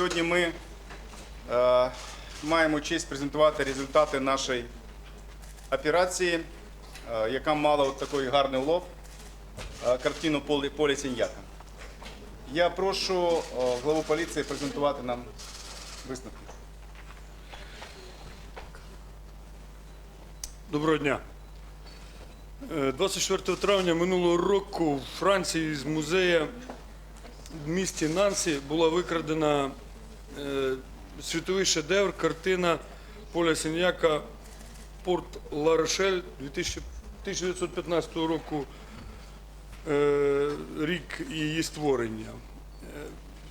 Сьогодні ми е, маємо честь презентувати результати нашої операції, е, яка мала от такий гарний улов, е, картину Полі Сіньяка. Я прошу е, главу поліції презентувати нам висновки. Доброго дня. Е, 24 травня минулого року в Франції з музею в місті Нансі була викрадена світовий шедевр, картина Поля Сіньяка Порт Ла Рошель 2000 1915 року е, рік її створення. Е,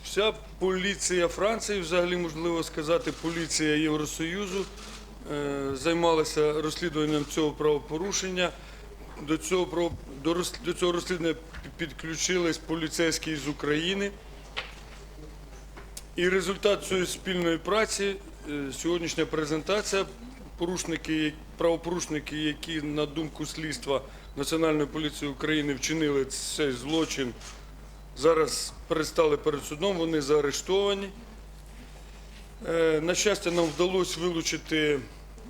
Вся поліція Франції, взагалі можливо сказати, поліція Євросоюзу е, займалася розслідуванням цього правопорушення. До цього, до, цього розслідування пі- підключились поліцейські з України. І результат цієї спільної праці е, сьогоднішня презентація. Порушники, правопорушники, які на думку слідства Національної поліції України вчинили цей злочин, зараз перестали перед судом, вони заарештовані. Е, На щастя, нам вдалося вилучити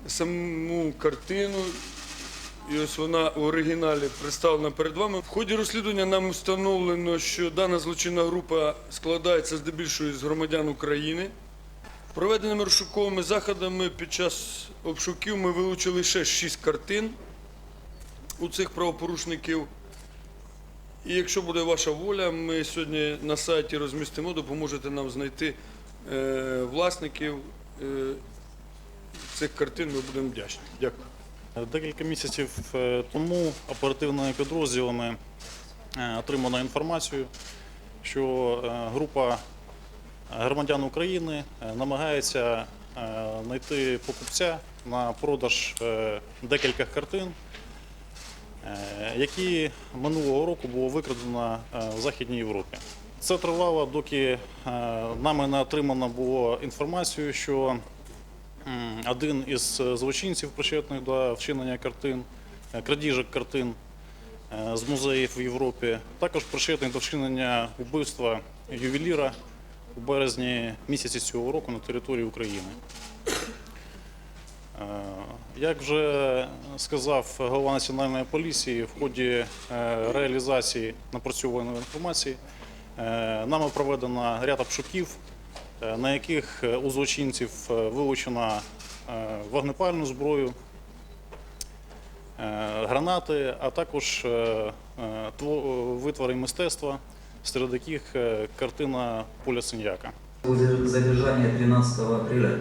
саму картину, і ось вона в оригіналі представлена перед вами. В ході розслідування нам встановлено, що дана злочинна група складається здебільшого з громадян України. Проведеними розшуковими заходами під час обшуків ми вилучили ще шість картин у цих правопорушників. І якщо буде ваша воля, ми сьогодні на сайті розмістимо, допоможете нам знайти е, власників е, цих картин. Ми будемо вдячні. Дякую. Декілька місяців е, тому оперативними підрозділами е, отримано інформацію, що е, група громадян України намагається знайти покупця на продаж декілька картин, які минулого року було викрадено в Західній Європі. Це тривало, доки нами не отримано було інформацію, що один із е, злочинців, причетних до вчинення картин, е, крадіжок картин е, з музеїв в Європі, також причетний до вчинення вбивства ювеліра у березні місяці цього року на території України. Як вже сказав голова національної поліції, в ході реалізації напрацьованої інформації нами проведено ряд обшуків, на яких е, у злочинців е, вилучено е, вогнепальну зброю, е, гранати, а також е, е, витвори мистецтва, серед яких е, картина Поля Синьяка. После задержания 13 апреля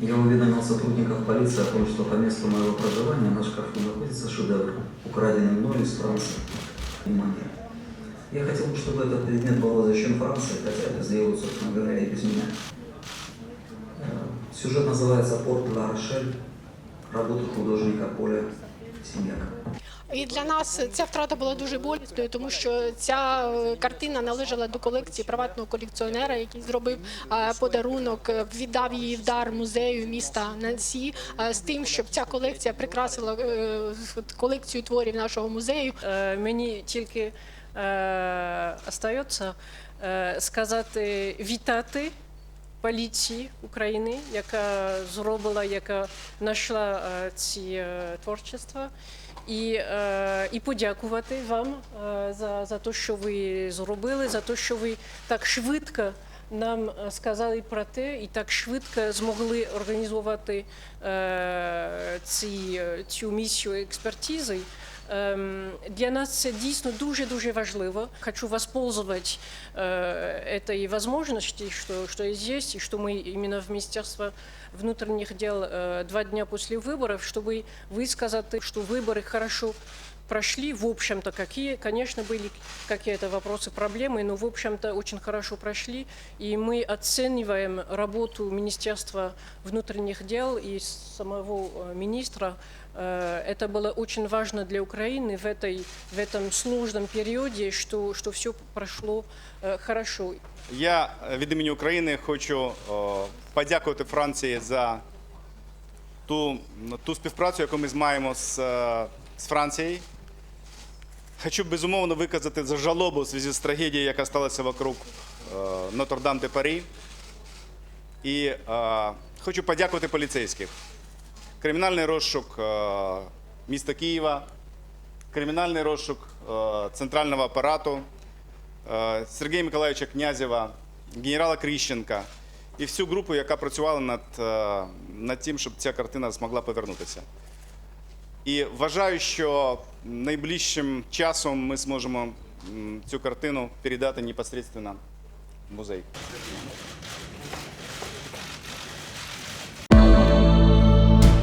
я уведомил сотрудников полиции о том, что по месту моего проживания на шкафу находится шедевр, украденный мною из Франции. Внимание. Я хотел бы, чтобы этот предмет был возвращен Франции, хотя это сделают, собственно говоря, и без меня. Э, Сюжет называется «Порт Ла Рошель», работа художника Поля Синьяка. І для нас ця втрата була дуже болісною, тому що ця е, картина належала до колекції приватного колекціонера, який зробив е, подарунок, е, віддав її в дар музею міста Нансі е, з тим, щоб ця колекція прикрасила е, колекцію творів нашого музею. Е, Мені тільки е, остається е, сказати вітати поліції України, яка зробила, яка знайшла ці творчества. І, і подякувати вам за, за те, що ви зробили, за те, що ви так швидко нам е, сказали про те, і так швидко змогли організувати е, ці, е, цю місію експертизи. Для нас це дійсно дуже дуже важливо. Хочу воспользовать этой возможности, что, что здесь, и что мы именно в Министерство внутренних дел э, два дня после выборов, чтобы высказать, что выборы хорошо прошли, в общем-то, какие, конечно, были какие-то вопросы, проблемы, но, в общем-то, очень хорошо прошли, и мы оцениваем работу Министерства внутренних дел и самого э, министра. Э, Это было очень важно для Украины в, этой, в этом сложном периоде, что, что все прошло э, хорошо. Я е, від імені України хочу о, подякувати Франції за ту, ту співпрацю, яку ми маємо з, е, з Францією. Хочу безумовно виказати за жалобу в зв'язку з трагедією, яка сталася вокруг е, Нотр-Дам де Парі. І е, хочу подякувати поліцейських. Кримінальний розшук е, міста Києва, кримінальний розшук е, центрального апарату, е, Сергія Миколаївича Князєва, генерала Кріщенка і всю групу, яка працювала над, над тим, щоб ця картина змогла повернутися. І вважаю, що найближчим часом ми зможемо цю картину передати непосредственно в музей.